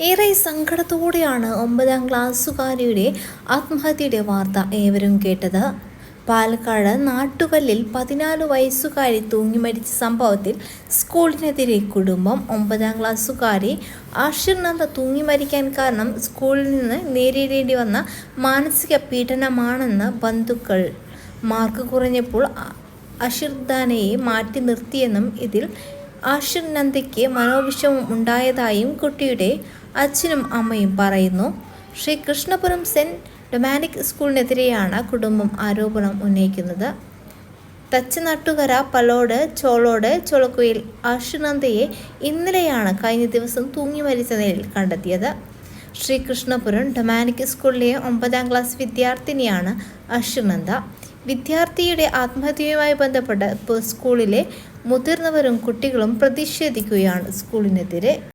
ഏറെ സങ്കടത്തോടെയാണ് ഒമ്പതാം ക്ലാസ്സുകാരിയുടെ ആത്മഹത്യയുടെ വാർത്ത ഏവരും കേട്ടത്. പാലക്കാട് നാട്ടുകല്ലിൽ പതിനാല് വയസ്സുകാരി തൂങ്ങി മരിച്ച സംഭവത്തിൽ സ്കൂളിനെതിരെ കുടുംബം ഒമ്പതാം ക്ലാസ്സുകാരി ആഷിർനന്ദ തൂങ്ങി മരിക്കാൻ കാരണം സ്കൂളിൽ നിന്ന് നേരിടേണ്ടി വന്ന മാനസിക പീഡനമാണെന്ന് ബന്ധുക്കൾ മാർക്ക് കുറഞ്ഞപ്പോൾ അഷിർദാനയെ മാറ്റി നിർത്തിയെന്നും ഇതിൽ ആഷിർ നന്ദയ്ക്ക് മനോവിഷമം ഉണ്ടായതായും കുട്ടിയുടെ അച്ഛനും അമ്മയും പറയുന്നു ശ്രീ കൃഷ്ണപുരം സെന്റ് ഡൊമാനിക് സ്കൂളിനെതിരെയാണ് കുടുംബം ആരോപണം ഉന്നയിക്കുന്നത്. തച്ചനാട്ടുകര പലോട് ചോളോട് ചൊളക്കുയിൽ ആഷിർനന്ദയെ ഇന്നലെയാണ് കഴിഞ്ഞ ദിവസം തൂങ്ങി മരിച്ച നിലയിൽ കണ്ടെത്തിയത്. ശ്രീകൃഷ്ണപുരം ഡൊമാനിക് സ്കൂളിലെ ഒമ്പതാം ക്ലാസ് വിദ്യാർത്ഥിനിയാണ് അഷിർനന്ദ വിദ്യാർത്ഥിയുടെ ആത്മഹത്യയുമായി ബന്ധപ്പെട്ട് സ്കൂളിലെ മുതിർന്നവരും കുട്ടികളും പ്രതിഷേധിക്കുകയാണ് സ്കൂളിനെതിരെ.